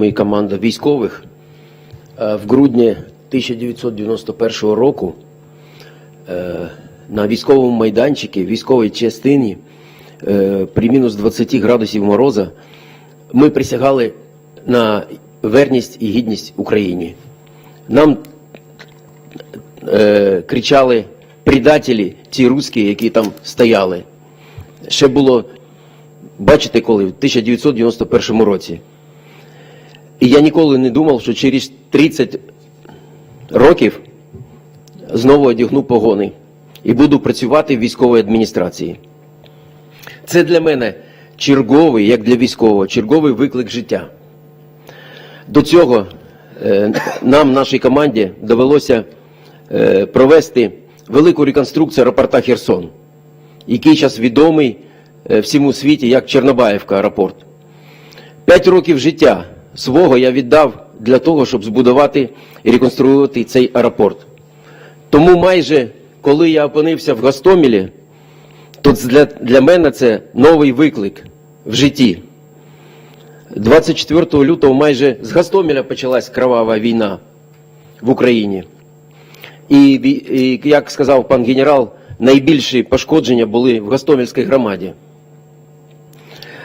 ми команда військових. Е, В грудні 1991 року е, на військовому майданчику, військовій частині е, при мінус 20 градусів мороза ми присягали на верність і гідність Україні. Нам кричали предателі, ті русські, які там стояли. Ще було, бачите, коли в 1991 році. І я ніколи не думав, що через 30 років знову одягну погони і буду працювати в військовій адміністрації. Це для мене черговий, як для військового, черговий виклик життя. До цього е, нам, нашій команді, довелося е, провести велику реконструкцію аеропорта Херсон, який зараз відомий е, всьому світі як Чорнобаївка аеропорт. П'ять років життя свого я віддав для того, щоб збудувати і реконструювати цей аеропорт. Тому майже коли я опинився в Гостомелі, то для, для мене це новий виклик в житті. 24 лютого майже з Гостомеля почалась кровава війна в Україні. І, і як сказав пан генерал, найбільші пошкодження були в Гостомельській громаді.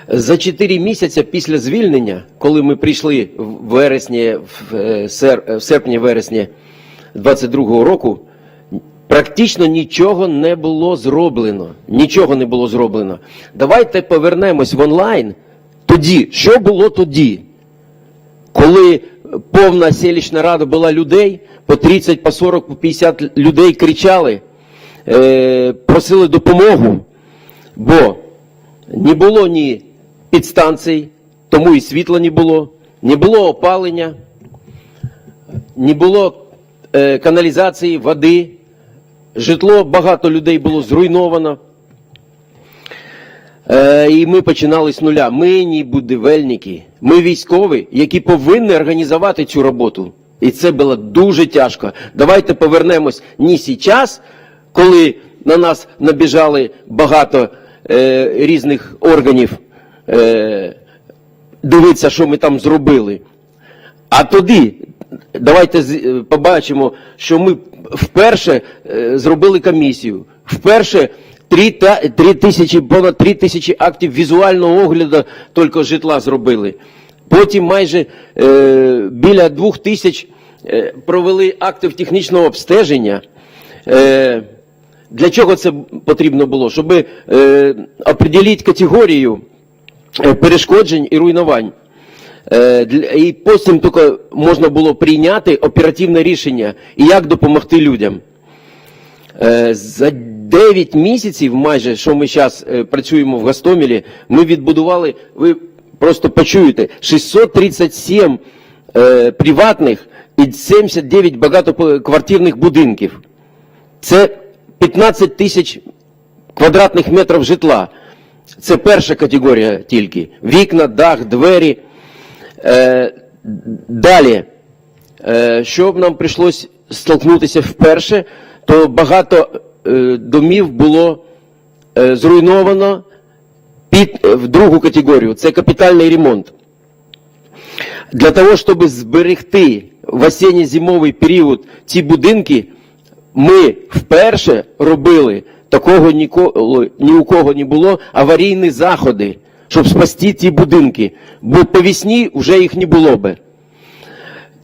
За 4 місяці після звільнення, коли ми прийшли в вересні, в, е, сер- в серпні-вересні 22-го року, практично нічого не було зроблено. Нічого не було зроблено. Давайте повернемось в онлайн. Тоді, що було тоді? Коли повна селищна рада була людей, по 30, по 40, по 50 людей кричали, е, просили допомогу, бо не було ні підстанцій, тому і світла не було, не було опалення, не було е, каналізації, води, житло багато людей було зруйновано. Е, і ми починали з нуля. Ми не будівельники, ми військові, які повинні організувати цю роботу. І це було дуже тяжко. Давайте повернемось не зараз, коли на нас набіжали багато е, різних органів е, дивитися, що ми там зробили. А тоді давайте е, побачимо, що ми вперше е, зробили комісію. Вперше три, та, три тисячі, понад три тисячі актів візуального огляду тільки житла зробили. Потім майже е, біля двох тисяч е, провели актів технічного обстеження. Е, для чого це потрібно було? Щоб е, определити категорію перешкоджень і руйнувань. Е, І потім тільки можна було прийняти оперативне рішення і як допомогти людям. Е, За 9 місяців, майже що ми зараз працюємо в Гостомелі, ми відбудували, ви просто почуєте, 637 е, приватних і 79 багатоквартирних будинків. Це 15 тисяч квадратних метрів житла. Це перша категорія тільки. Вікна, дах, двері. Е, далі, е, що б нам прийшлось столкнутися вперше, то багато е, домів було е, зруйновано під, е, в другу категорію. Це капітальний ремонт. Для того, щоб зберегти в осінньо-зимовий період ці будинки, ми вперше робили такого ніколи ні у кого не було аварійні заходи, щоб спасти ті будинки. Бо по весні вже їх не було би.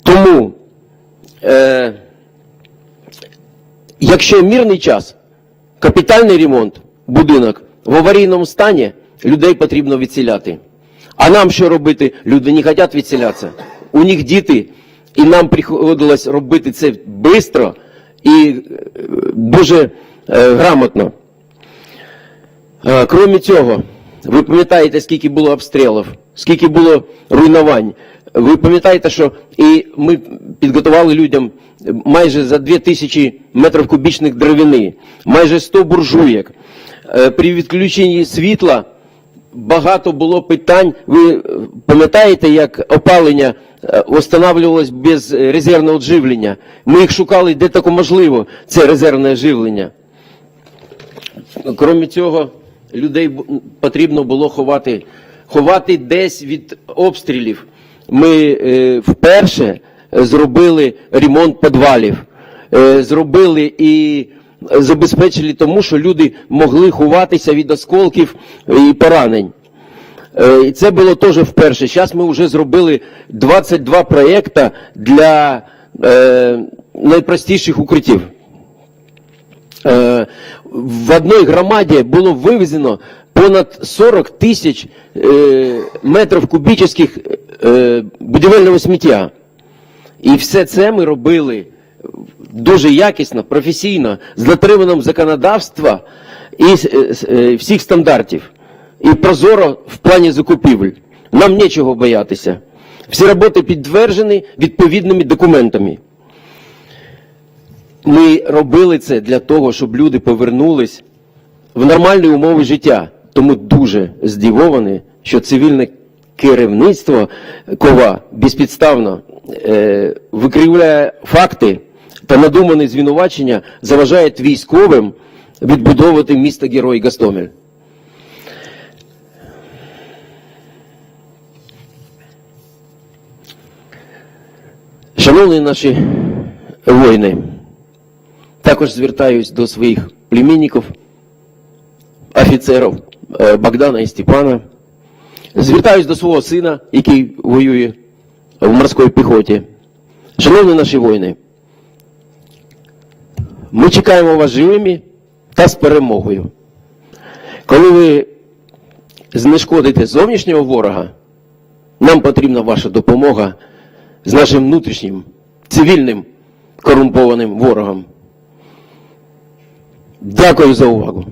Тому, е, якщо мирний час, капітальний ремонт, будинок в аварійному стані, людей потрібно відселяти. А нам що робити? Люди не хочуть відселятися. У них діти, і нам приходилось робити це швидко і е, дуже е, грамотно. Е, Крім цього, ви пам'ятаєте, скільки було обстрілів, скільки було руйнувань. Ви пам'ятаєте, що і ми підготували людям майже за 2000 метрів кубічних деревини, майже 100 буржуєк. При відключенні світла багато було питань. Ви пам'ятаєте, як опалення встановлювалось без е, резервного живлення? Ми їх шукали де тако можливо, це резервне живлення. Крім цього, людей потрібно було ховати, ховати десь від обстрілів. ми е, вперше зробили ремонт підвалів, е, зробили і забезпечили тому, що люди могли ховатися від осколків і поранень. Е, І це було теж вперше. Зараз ми вже зробили 22 проєкти для е, найпростіших укриттів. Е, в одній громаді було вивезено понад 40 тисяч метрів кубічних будівельного сміття. І все це ми робили дуже якісно, професійно, з дотриманням законодавства і всіх стандартів. І прозоро в плані закупівель. Нам нічого боятися. Всі роботи підтверджені відповідними документами. Ми робили це для того, щоб люди повернулись в нормальні умови життя. Тому дуже здивований, що цивільне керівництво кова безпідставно е, викривляє факти та надумані звинувачення заважають військовим відбудовувати місто Герой Гастомель. Шановні наші воїни, також звертаюсь до своїх племінників, офіцерів е, Богдана і Степана. Звертаюсь до свого сина, який воює в морській піхоті. Шановні наші воїни, ми чекаємо вас живими та з перемогою. Коли ви знешкодите зовнішнього ворога, нам потрібна ваша допомога з нашим внутрішнім цивільним корумпованим ворогом. Дякую за увагу.